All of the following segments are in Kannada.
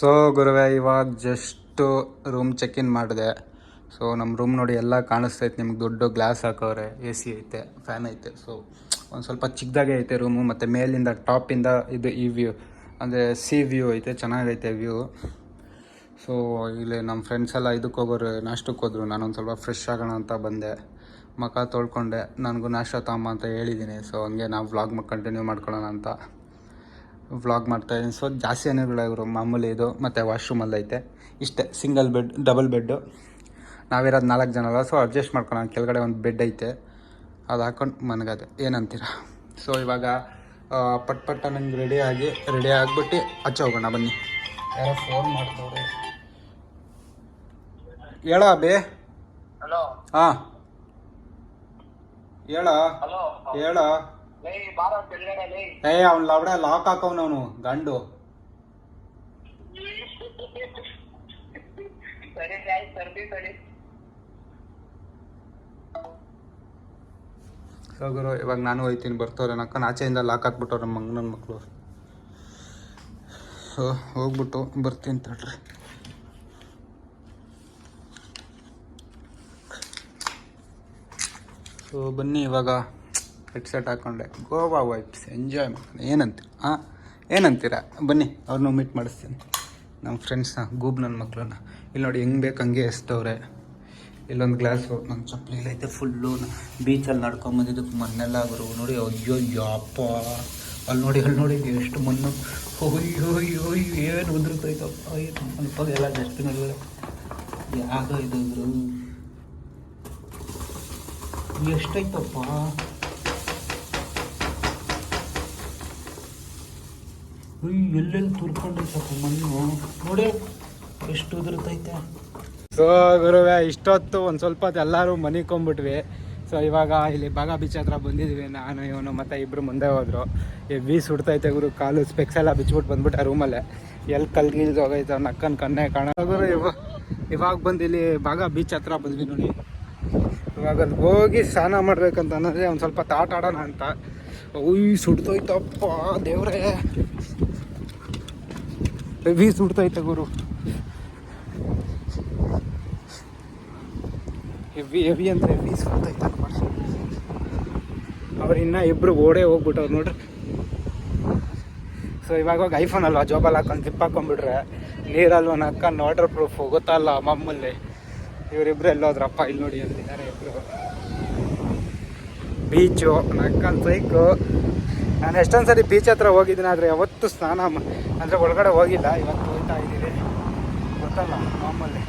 ಸೊ ಗುರುವೆ, ಇವಾಗ ಜಸ್ಟು ರೂಮ್ ಚೆಕ್ ಇನ್ ಮಾಡಿದೆ. ಸೊ ನಮ್ಮ ರೂಮ್ ನೋಡಿ ಎಲ್ಲ ಕಾಣಿಸ್ತೈತೆ ನಿಮ್ಗೆ ದೊಡ್ಡ ಗ್ಲಾಸ್ ಹಾಕೋರೆ ಎ ಸಿ ಐತೆ ಫ್ಯಾನ್ ಐತೆ. ಸೊ ಒಂದು ಸ್ವಲ್ಪ ಚಿಕ್ಕದಾಗೆ ಐತೆ ರೂಮು ಮತ್ತು ಮೇಲಿಂದ ಟಾಪಿಂದ ಇದು ಈ ವ್ಯೂ ಅಂದರೆ ಸಿ ವ್ಯೂ ಐತೆ, ಚೆನ್ನಾಗೈತೆ ವ್ಯೂ ಸೊ ಇಲ್ಲಿ ನಮ್ಮ ಫ್ರೆಂಡ್ಸ್ ಎಲ್ಲ ಇದಕ್ಕೆ ಹೋಗೋರು ನಾಷ್ಟಕ್ಕೆ ಹೋದ್ರು. ನಾನೊಂದು ಸ್ವಲ್ಪ ಫ್ರೆಶ್ ಆಗೋಣ ಅಂತ ಬಂದೆ. ಮಖ ತೊಳ್ಕೊಂಡೆ. ನನಗೂ ನಾಷ್ಟ ತಮ್ಮ ಅಂತ ಹೇಳಿದ್ದೀನಿ ಸೊ ಹಂಗೆ ನಾವು ವ್ಲಾಗ್ ಕಂಟಿನ್ಯೂ ಮಾಡ್ಕೊಳ್ಳೋಣ ಅಂತ. ವ್ಲಾಗ್ ಮಾಡ್ತಾಯಿದ್ದೀನಿ ಸೊ ಜಾಸ್ತಿ ಇವರು ಮಾಮೂಲಿ ಇದು ಮತ್ತು ವಾಶ್ರೂಮಲ್ಲಿ ಐತೆ. ಇಷ್ಟೇ ಸಿಂಗಲ್ ಬೆಡ್ ಡಬಲ್ ಬೆಡ್ಡು ನಾವಿರೋದು ನಾಲ್ಕು ಜನ ಅಲ್ಲ ಸೊ ಅಡ್ಜಸ್ಟ್ ಮಾಡ್ಕೊಳ್ಳೋಣ. ಕೆಳಗಡೆ ಒಂದು ಬೆಡ್ ಐತೆ. ಅದು ಹಾಕೊಂಡು ಮನಗದೆ. ಏನಂತೀರ? ಸೊ ಇವಾಗ ಪಟ್ ಪಟ್ಟ ನಂಗೆ ರೆಡಿ ಆಗಿ ರೆಡಿ ಆಗಿಬಿಟ್ಟು ಆಚೆ ಹೋಗೋಣ ಬನ್ನಿ. ಯಾರೋ ಫೋನ್ ಮಾಡ್ತವ್ರೆ ಹೇಳ ಬೇ ಹಾಂ. ಹೇಳ? ಹೇಳ? ಏ ಅವ್ನು ಲವಡ ಲಾಕ್ ಗಂಡು. ಆಯ್ತು ಸರ್ದಿ ಸರಿ ಸೊ ಗುರು ಇವಾಗ ನಾನು ಹೋಯ್ತೀನಿ ಬರ್ತವ್ರೆ ನಕ್ಕ ಆಚೆಯಿಂದ ಲಾಕ್ ಹಾಕ್ಬಿಟ್ಟವ್ರೆ ನಮ್ಮ ಮಂಗನ ಮಕ್ಕಳು ಸೊ ಹೋಗ್ಬಿಟ್ಟು ಬರ್ತೀನಿ ತಡ್ರಿ. ಸೊ ಬನ್ನಿ ಇವಾಗ. ಹೆಡ್ಸೆಟ್ ಹಾಕೊಂಡೆ. ಗೋವಾ ವೈಬ್ಸ್ ಎಂಜಾಯ್ ಮಾಡೋಣ ಏನಂತೀರ ಹಾಂ ಏನಂತೀರ? ಬನ್ನಿ ಅವ್ರನ್ನೂ ಮೀಟ್ ಮಾಡಿಸ್ತೀನಿ. ನಮ್ಮ ಫ್ರೆಂಡ್ಸ್ನ ಗೂಬ್ ನನ್ನ ಮಕ್ಕಳನ್ನ ಇಲ್ಲಿ ನೋಡಿ, ಹೆಂಗೆ ಬೇಕು ಹಂಗೆ ಎಸ್ತವ್ರೆ. ಇಲ್ಲೊಂದು ಗ್ಲಾಸು ನನ್ನ ಚಪ್ಪಲಿ ಐತೆ ಫುಲ್ಲು ಬೀಚಲ್ಲಿ ನಡ್ಕೊಂಬಂದಿದ್ದಕ್ಕೆ ಮಣ್ಣೆಲ್ಲ ಗುರು. ನೋಡಿ, ಅಯ್ಯೋ, ಯಪ್ಪ. ಅಲ್ಲಿ ನೋಡಿ ಅಲ್ಲಿ ನೋಡಿ, ಎಷ್ಟು ಮಣ್ಣು. ಅಯ್ಯೋ ಅಯ್ಯೋ ಏನು ಉದುರ್ತೈತಪ್ಪ ಅಯ್ಯೋ ಎಲ್ಲ ಡಸ್ಟ್ಬಿನ್ಗಳು ಯಾಕ ಇದ್ರು ಎಷ್ಟೈತಪ್ಪ ಎಲ್ಲೆಲ್ಲಿ ತುರ್ಕೊಂಡೈತಪ್ಪ ಮಣ್ಣು ನೋಡಿ. ಎಷ್ಟು ಉದುರ್ತೈತೆ. ಸೊ ಗುರುವೆ, ಇಷ್ಟೊತ್ತು ಒಂದು ಸ್ವಲ್ಪ ಎಲ್ಲರೂ ಮನಿಕೊಂಬಿಟ್ವಿ ಸೊ ಇವಾಗ ಇಲ್ಲಿ ಬಾಗಾ ಬೀಚ್ ಹತ್ರ ಬಂದಿದ್ವಿ. ನಾನು, ಇವನು ಮತ್ತೆ ಇಬ್ರು ಮುಂದೆ ಹೋದ್ರು. ಬೀಸ್ ಸುಡ್ತೈತೆ ಗುರು, ಕಾಲು ಸ್ಪೆಕ್ಸ್ ಎಲ್ಲ ಬಿಚ್ಬಿಟ್ಟು ಬಂದ್ಬಿಟ್ಟೆ ರೂಮಲ್ಲೇ ಎಲ್ಲಿ ಕಲ್ಗಿಲ್ದು ಹೋಗೈತೆ ನಕ್ಕನ್ ಕಣ್ಣೆ ಕಾಣ ಗುರು ಇವಾಗ ಇವಾಗ ಬಂದು ಇಲ್ಲಿ ಬಾಗ ಬೀಚ್ ಹತ್ರ ಬಂದ್ವಿ ನೋಡಿ. ಇವಾಗ ಅಲ್ಲಿ ಹೋಗಿ ಸ್ನಾನ ಮಾಡ್ಬೇಕಂತ ಅನ್ನೋದೇ ಒಂದು ಸ್ವಲ್ಪ ತಾಟ ಆಡೋಣ ಅಂತ. ಉಯ್ ಸುಡ್ತೋಯ್ತಪ್ಪ ದೇವ್ರೇ. ಹೆವಿ ಸುಡ್ತೈತೆ ಗುರು. ಹೆವಿ ಹೆವಿ ಅಂತ ಹೆವಿ ಸುಡ್ತೈತೆ ಅವ್ರು ಇನ್ನೂ ಇಬ್ರು ಓಡೇ ಹೋಗ್ಬಿಟ್ಟವ್ರು ನೋಡ್ರಿ. ಸೊ ಇವಾಗ ಹೋಗಿ ಐಫೋನ್ ಅಲ್ವಾ ಜೋಬಲ್ಲಿ ಹಾಕೊಂಡು ಜಿಪ್ ಹಾಕೊಂಡ್ಬಿಟ್ರೆ ನೀರಲ್ಲಿ ಒಂದು ಹಾಕೊಂಡು ವಾಟರ್ ಪ್ರೂಫ್ ಗೊತ್ತಲ್ಲ ಮಾಮೂಲಿ. ಇವರಿಬ್ರು ಎಲ್ಲೋದ್ರಪ್ಪ ಇಲ್ಲಿ ನೋಡಿ ಅಂತಿದ್ದಾರೆ ಇಬ್ರು. ಬೀಚು ನಕ್ಕನ್ ಸೈಕು ನಾನು ಎಷ್ಟೊಂದು ಸರಿ ಬೀಚ್ ಹತ್ರ ಹೋಗಿದ್ದೀನಿ, ಆದರೆ ಯಾವತ್ತೂ ಸ್ನಾನ ಅಂದರೆ ಒಳಗಡೆ ಹೋಗಿಲ್ಲ. ಇವತ್ತು ಹೋಗ್ತಾ ಇದ್ದೀವಿ. ಗೊತ್ತಲ್ಲ ಮಾಮೂಲಿ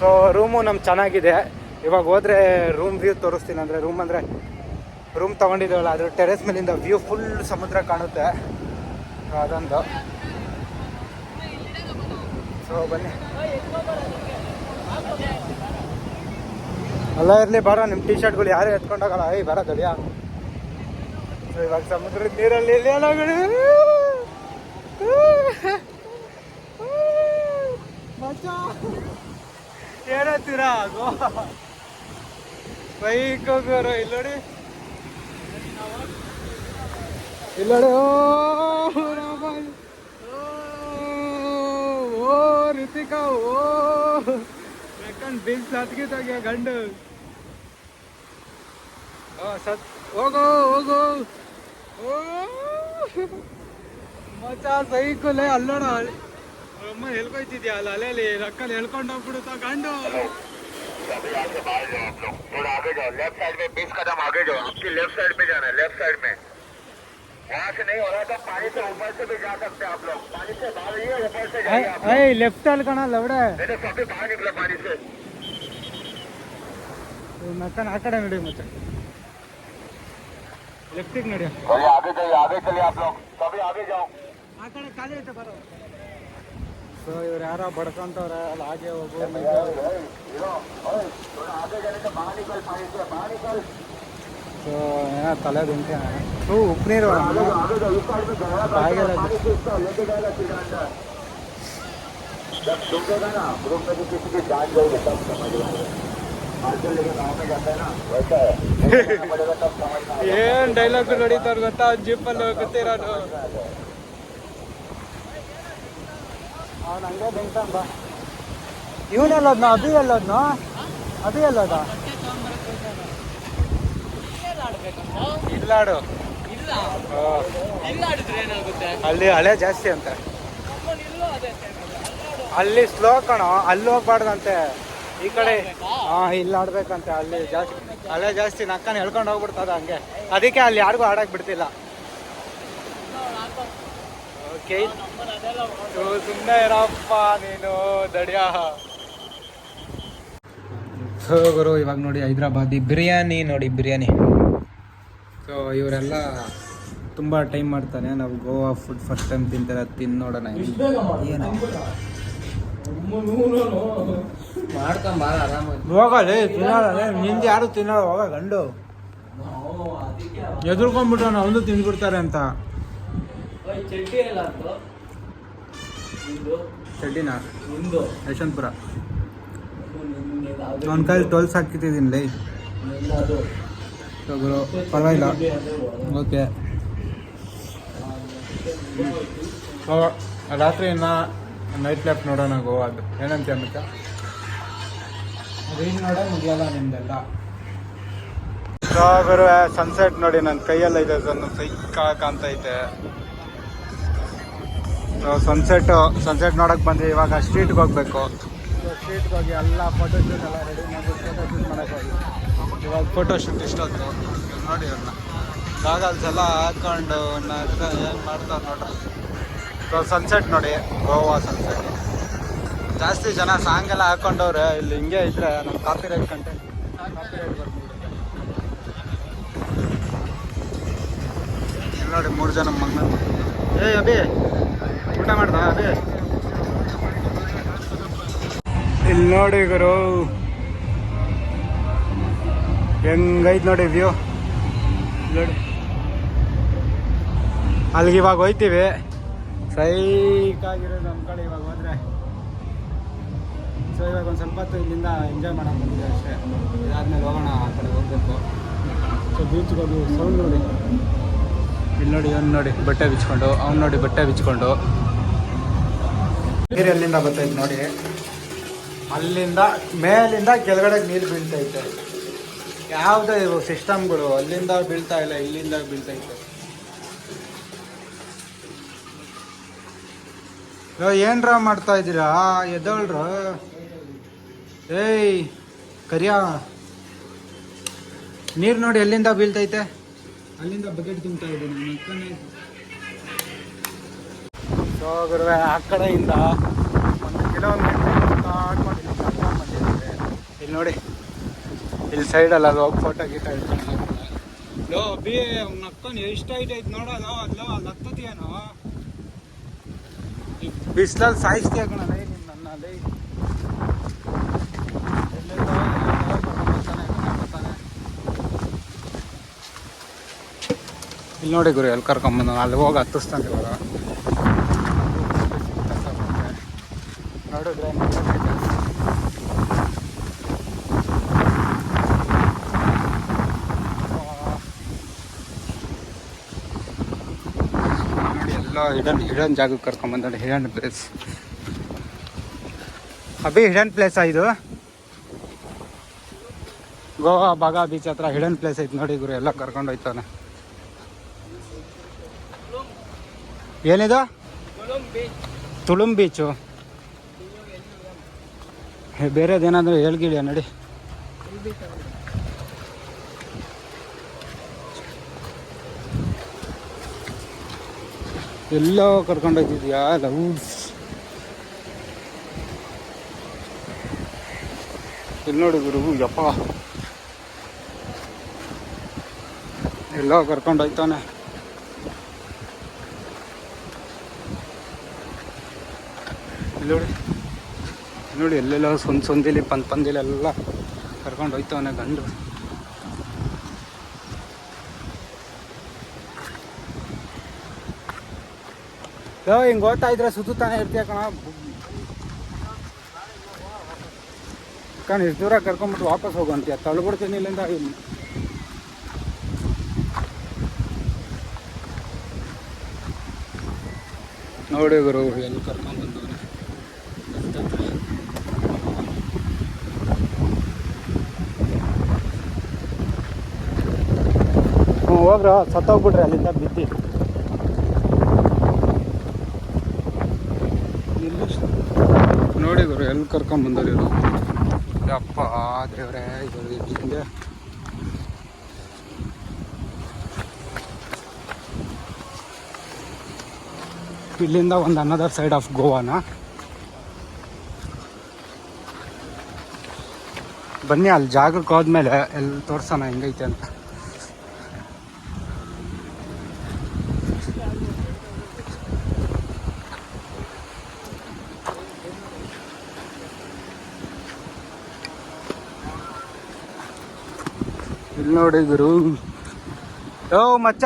ಸೊ ರೂಮು ನಮ್ಮ ಚೆನ್ನಾಗಿದೆ. ಇವಾಗ ಹೋದರೆ ರೂಮ್ ವ್ಯೂ ತೋರಿಸ್ತೀನಿ ಅಂದರೆ ರೂಮ್ ಅಂದರೆ ರೂಮ್ ತೊಗೊಂಡಿದ್ದೇವಲ್ಲ, ಅದ್ರ ಟೆರೆಸ್ ಮೇಲಿಂದ ವ್ಯೂ ಫುಲ್ ಸಮುದ್ರ ಕಾಣುತ್ತೆ. ಅದೊಂದು. ಸೊ ಬನ್ನಿ. ಅಲ್ಲ, ಇರಲಿ, ಬಾರ ನಿಮ್ಮ ಟಿ ಶರ್ಟ್ಗಳು ಯಾರು ಎತ್ಕೊಂಡೋಗಲ್ಲ ಐ ಬರ ಸೊ ಇವಾಗ ಸಮುದ್ರದ ನೀರಲ್ಲಿ ಏನತ್ತೀರಾ ಬೈಕ್ ಹೋಗೋರು ಇಲ್ಲಿ ನೋಡಿ. ಇಲ್ಲ ನೋಡಿ ಓ ರಾಮ. ಓ, ರಿತಿಕಾ ಓ. ಯಾಕಂಡ್ ಬಿಲ್ ಸತ್ಗಿದ್ದಾಗೆ ಗಂಡು. ಸತ್ ಹೋಗೋ ಹೋಗೋ. ಮಚ್ಚ ಸೈಕಲ್ ಅಲ್ಲೋಣ ಅಮ್ಮ ಹೇಳ್ಕೊಯ್ತಿದ್ಯಾ ಅಲ್ಲ ಅಲೆಯಲ್ಲಿ ರಕ್ಕಲ್ಲಿ ಹೇಳ್ಕೊಂಡು ಹೋಗ್ಬಿಡುತ್ತ ಗಂಡು अभी यहाँ से बाहर जाओ आप लोग थोड़ा आगे जाओ लेफ्ट साइड में बीस कदम आगे जाओ आपकी लेफ्ट साइड में जाना है लेफ्ट साइड में वहाँ से नहीं हो रहा तो पानी से ऊपर से भी जा सकते हैं आप लोग पानी से बाहर ही है ऊपर से जाइए आप ಏಯ್ ಲೆಫ್ಟ್ ಅಲ್ಲಿ ಕಣ ಲವಡೆ नहीं तो सभी बाहर निकले पानी से ನಕ್ಕನ್ ಆ ಕಡೆ ನಡಿ ಮತ್ತೆ ಲೆಫ್ಟಿಗೆ ನಡಿ चलिए आगे जाइए आगे चलिए आप लोग सभी आगे जाओ ಆ ಕಡೆ ಖಾಲಿ ಐತೆ ಬರೋ ಸೊ ಇವ್ರು ಯಾರೋ ಬಡ್ಕೊಂತವ್ರೆ ಅಲ್ಲಿ ಹಾಗೆ ಹೋಗು थोड़ा आगे जाने से बाहर निकल पानी से बाहर निकल ಸೊ ಏನೋ ತಲೆ ದಿಂತೆ ಹ್ಞೂ ಉಪ್ಪು ನೀರು आगे ಏನು ಡೈಲಾಗ್ ನಡೀತಾರ ಗೊತ್ತಾ? ಜಿಪ್ಪಲ್ಲಿ ಹೋಗುತ್ತೀರೋದು ಅವ್ನು ಹಂಗೆ ಬೆಂಗ್ತಾನ ಬಾ. ಅದು ಎಲ್ಲೋದ್ನ? ಅದು ಎಲ್ಲೋದ? ಇಲ್ಲಾಡು. ಅಲ್ಲಿ ಹಳೆ ಜಾಸ್ತಿ ಅಂತೆ. ಅಲ್ಲಿ ಸ್ಲೋ ಕಣೋ ಅಲ್ಲಿ ಹೋಗ್ಬಾರ್ದಂತೆ. ಈ ಕಡೆ ಹಾ ಇಲ್ಲಿ ಆಡ್ಬೇಕಂತೆ ಅಲ್ಲಿ ಜಾಸ್ತಿ ಅಲ್ಲೇ ಜಾಸ್ತಿ ನಕ್ಕನ ಹೇಳ್ಕೊಂಡು ಹೋಗ್ಬಿಡ್ತದ ಹಂಗೆ. ಅದಕ್ಕೆ ಅಲ್ಲಿ ಯಾರಿಗೂ ಆಡಕ್ ಬಿಡ್ತಿಲ್ಲ. ಓಕೆ ಸುಮ್ಮನೆ ಇರಪ್ಪ ನೀನು ದಡಿಯ. ಸೊ ಗುರು ಇವಾಗ ನೋಡಿ ಹೈದ್ರಾಬಾದಿ ಬಿರಿಯಾನಿ ನೋಡಿ ಬಿರಿಯಾನಿ. ಸೊ ಇವರೆಲ್ಲ ತುಂಬ ಟೈಮ್ ಮಾಡ್ತಾನೆ ನಾವು ಗೋವಾ ಫುಡ್ ಫಸ್ಟ್ ಟೈಮ್ ತಿಂತಾರೆ ತಿಂದು ನೋಡೋಣ ಏನು. ಮಾಡ್ಕೊಂಬಾರ ಆರಾಮಾಗಿ. ಹೋಗಲ್ಲ ತಿನ್ನೋಲ್ಲ ನಿಂದು ಯಾರು ತಿನ್ನೋಲ್ಲ ಹೋಗ ಗಂಡು. ಎದುರ್ಕೊಂಡ್ಬಿಟ್ಟು ಅವನು ತಿಂದ್ಬಿಡ್ತಾರೆ ಅಂತ. ಎಲ್ಲ ಅದು ಚಡ್ಡಿನ? ಯಶವಂತಪುರ. ಅದು ಅವನ ಕೈಲಿ ಟ್ವೆಲ್ಸ್ ಹಾಕಿಟ್ಟಿದ್ದೀನಿ ಲೈ. ಅದು? ಪರವಾಗಿಲ್ಲ. ಓಕೆ. ರಾತ್ರಿ ಇನ್ನ ನೈಟ್ ಲ್ಯಾಪ್ ನೋಡೋಣ ಗೋವಾದು. ಏನಂತ ಅನ್ಕ ಸೊ ಸನ್ಸೆಟ್ ನೋಡಿ ನನ್ನ ಕೈಯಲ್ಲ ಇದೆ ಸಣ್ಣ ಕಾಣ್ತ ಕಾಣ್ತೈತೆ. ಸೊ ಸನ್ಸೆಟ್ ಸನ್ಸೆಟ್ ನೋಡಕ್ ಬಂದ್ವಿ, ಇವಾಗ ಸ್ಟ್ರೀಟ್ಗೆ ಹೋಗ್ಬೇಕು. ಸ್ಟ್ರೀಟ್ಗೆ ಹೋಗಿ ಎಲ್ಲ ಫೋಟೋ ಶೂಟ್ ಎಲ್ಲ ರೆಡಿ ಮಾಡಿ ಫೋಟೋ ಶೂಟ್ ಇವಾಗ ಫೋಟೋ ಶೂಟ್ ಇಷ್ಟೊತ್ತು. ನೋಡಿ ಅವ್ರನ್ನ ಗಾಗಲ್ಸ್ ಎಲ್ಲ ಹಾಕೊಂಡು ಏನು ಮಾಡ್ತಾರೆ ನೋಡ್ರಿ. ಸೊ ಸನ್ಸೆಟ್ ನೋಡಿ, ಗೋವಾ ಸನ್ಸೆಟ್ ಜಾಸ್ತಿ ಜನ ಸಾಂಗ್ ಎಲ್ಲ ಹಾಕೊಂಡವ್ರೆ, ಇಲ್ಲಿ ಹಿಂಗೆ ಇದ್ರೆ ನಮ್ಮ ಕಾಪಿ ರೈಟ್ ಕಂಟೆಂಟ್ ರೈಟ್ ನೋಡಿ ಮೂರು ಜನ ಮಗನ. ಏಯ್ ಅಭಿ, ಊಟ ಮಾಡ್ದ, ಅಭಿ? ಇಲ್ಲಿ ನೋಡಿ ಗುರು. ಹೆಂಗೈತ್ ನೋಡಿ ವ್ಯೂ ನೋಡಿ. ಅಲ್ಲಿಗೆ ಇವಾಗ ಹೋಯ್ತೀವಿ. ಸೈಕಾಗಿರೋದು ನಮ್ಮ ಕಡೆ ಇವಾಗ ಹೋದ್ರೆ. ಸೊ ಇವಾಗ ಒಂದು ಸ್ವಲ್ಪ ಹೊತ್ತು ಇಲ್ಲಿಂದ ಎಂಜಾಯ್ ಮಾಡೋಕೆ ಬಂದಿದೆ ಅಷ್ಟೇ. ಇದಾದಮೇಲೆ ಹೋಗೋಣ ಆ ಕಡೆ ಹೋಗ್ಬೇಕು. ಸೊ ಬೀಚ್ಗೆ ಹೋಗಿ ಸೌಂಡ್ ನೋಡಿ. ಇಲ್ಲಿ ನೋಡಿ ಅವ್ನು ನೋಡಿ ಬಟ್ಟೆ ಬಿಚ್ಕೊಂಡು ಅವ್ನು ನೋಡಿ ಬಟ್ಟೆ ಬಿಚ್ಕೊಂಡು. ನೀರು ಎಲ್ಲಿಂದ ಬರ್ತೈತೆ ನೋಡಿ. ಅಲ್ಲಿಂದ ಮೇಲಿಂದ ಕೆಳಗಡೆ ನೀರು ಬೀಳ್ತೈತೆ. ಯಾವುದೇ ಇವು ಸಿಸ್ಟಮ್ಗಳು ಅಲ್ಲಿಂದ ಬೀಳ್ತಾ ಇಲ್ಲ ಇಲ್ಲಿಂದ ಬೀಳ್ತೈತೆ. ಏನ್ರ ಮಾಡ್ತಾ ಇದ್ದೀರಾ? ಎದ್ದೋಳ್ರ. ಏಯ್ ಕರಿಯ. ನೀರು ನೋಡಿ ಎಲ್ಲಿಂದ ಬೀಳ್ತೈತೆ? ಅಲ್ಲಿಂದ ಬಕೆಟ್ ತುಂಬ್ತಾ ಇದ್ದೀನಿ ಸೊ ಗುರುವೆ ಆ ಕಡೆಯಿಂದ ಒಂದು ಕಿಲೋಮೀಟರ್ ಇಲ್ಲಿ ನೋಡಿ ಇಲ್ಲಿ ಸೈಡಲ್ಲ ಅಲ್ಲಿ ಹೋಗಿ ಫೋಟೋ ಗೀಟ ಇಟ್ಕೊಂಡು ಲೋ ಬಿ ಅವ್ನ ಅಕ್ಕನ್ ಎಷ್ಟು ಹೈಟ್ ಐತೆ ನೋಡಲ್ಲ ಅಲ್ಲೋ ಅಲ್ಲಿ ಹತ್ತತಿಯೇನೋ ಬಿಸಿಲಲ್ಲಿ ಸಾಯಿಸ್ತೀಯ ಕಣಲ್ಲ ನಿನ್ನ ನನ್ನ ಅಲ್ಲೇ ಎಲ್ಲಿಂದ ಎಲ್ಲಿಂದ ಕರ್ಕೊಂಡ್ ಬರ್ತಾನೆ, ಕರ್ಕೊಂಡ್ ಬರ್ತಾನೆ. ಇಲ್ಲಿ ನೋಡಿ ಗುರು ಎಲ್ಲಿ ಕರ್ಕೊಂಬಂದು, ಅಲ್ಲಿ ಹೋಗಿ ಹತ್ತಿಸ್ತಾನೆ ಇವಾಗ ನೋಡಿದ್ರೆ ನೋಡಿ ಎಲ್ಲ ಹಿಡನ್ ಹಿಡನ್ ಜಾಗಕ್ಕೆ ಕರ್ಕೊಂಬಂದ ಹಿಡನ್ ಪ್ಲೇಸ್ ಅಭಿ ಹಿಡನ್ ಪ್ಲೇಸಾ ಇದು? ಗೋವಾ, ಬಾಗಾ ಬೀಚ್ ಹತ್ರ ಹಿಡನ್ ಪ್ಲೇಸ್ ಐತೆ ನೋಡಿ ಗುರು, ಎಲ್ಲ ಕರ್ಕೊಂಡು ಹೋಯ್ತಾನೆ ಏನಿದು? ತುಳುಂ ಬೀಚು. ಬೇರೆದೇನಾದರೂ ಹೇಳ್ಗಿಳಿಯ ನಡಿ. ಎಲ್ಲೋ ಕರ್ಕೊಂಡೋಗ್ತಿದ್ಯಾ ಹೋಗಿದ್ಯಾ? ಲವ್ಸ್. ಇಲ್ಲಿ ನೋಡಿ ಗುರು, ಯಪ್ಪ. ಎಲ್ಲೋ ಕರ್ಕೊಂಡು ನೋಡಿ. ನೋಡಿ, ಎಲ್ಲೆಲ್ಲ ಸೊಂದ್ ಸೊಂದಿಲಿ, ಪಂದ್ ಪಂದಿಲಿ ಎಲ್ಲ ಕರ್ಕೊಂಡು ಹೋಯ್ತವನೆ ಗಂಡು. ಹಿಂಗೆ ಓದ್ತಾ ಇದ್ರೆ ಸುತ್ತಾನೆ ಇರ್ತೀಯ ಕಣ. ಕಣ ದೂರ ಕರ್ಕೊಂಬಿಟ್ಟು ವಾಪಸ್ ಹೋಗುವಂತೀಯ ತಳ್ಬಿಡ್ತೀನಿ ಇಲ್ಲಿಂದ. ಇಲ್ಲಿ ನೋಡಿ ಗುರು, ಎಲ್ಲಿ ಕರ್ಕೊಂಡ್ಬಂದವನೆ ಬ್ರೋ ಸತ್ತೋಗ್ಬಿಟ್ರೆ ಅಲ್ಲಿಂದ ಬಿದ್ದು. ನೋಡಿ ಗುರು ಎಲ್ಲಿ ಕರ್ಕೊಂಡ್ ಬಂದವ್ರು ಅಪ್ಪ ಯಪ್ಪ ದೇವ್ರೆ ಇವರು ಹಿಂಗೆ ಇಲ್ಲಿಂದ ಒಂದು ಅನದರ್ ಸೈಡ್ ಆಫ್ ಗೋವಾನ? ಬನ್ನಿ ಅಲ್ಲಿ ಜಾಗಕ್ಕೆ ಹೋದ್ಮೇಲೆ ಎಲ್ಲಿ ತೋರ್ಸೋಣ ಹೆಂಗೈತೆ ಅಂತ. ನೋಡಿ ಗುರು. ಓ ಮಚ್ಚ.